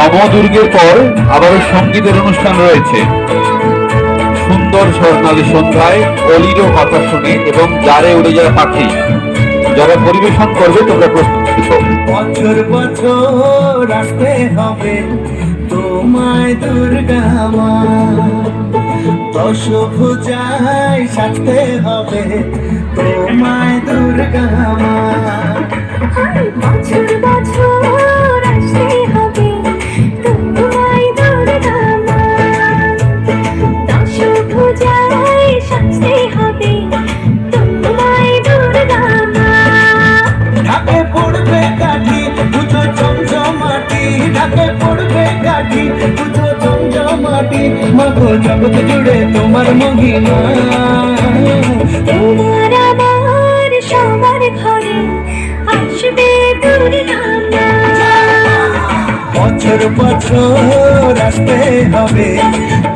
নবদুর্গের পর আবারও সঙ্গীতের অনুষ্ঠান রয়েছে। সুন্দর স্বর্ণালী সন্ধ্যায় অলিরও কথা শুনে এবং যারে উড়ে যারা পাখি। যারা পরিবেশন করবে তোমরা প্রস্তুত বছর বছর আসতে হবে তোমায় দুর্গা মা। দশ ভুজায় সাজতে হবে তোমায় দুর্গা মা। বছর পড়বে বুঝো পুজো মাটি মাগো জগৎ জুড়ে তোমার মহিমা। তোমার আমার সবার ঘরে আসবে বছর বছর আসতে হবে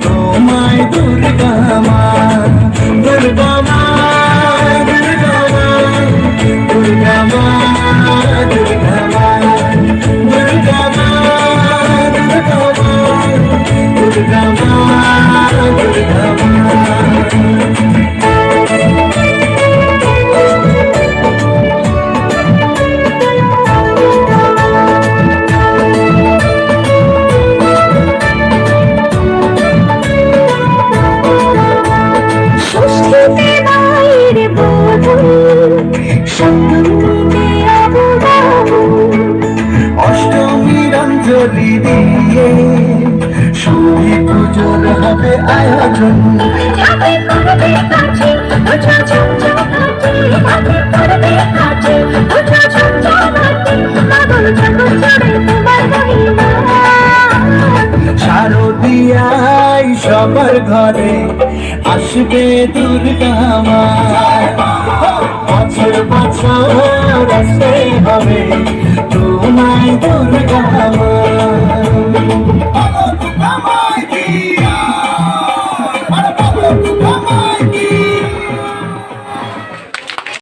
তোমায় দুর্গা হবে আয়োজন শারদিয়াই সবার ঘরে আসবে দুর্গামা বছর বছর আসতে হবে। তোমায় দুর্গা Thank you.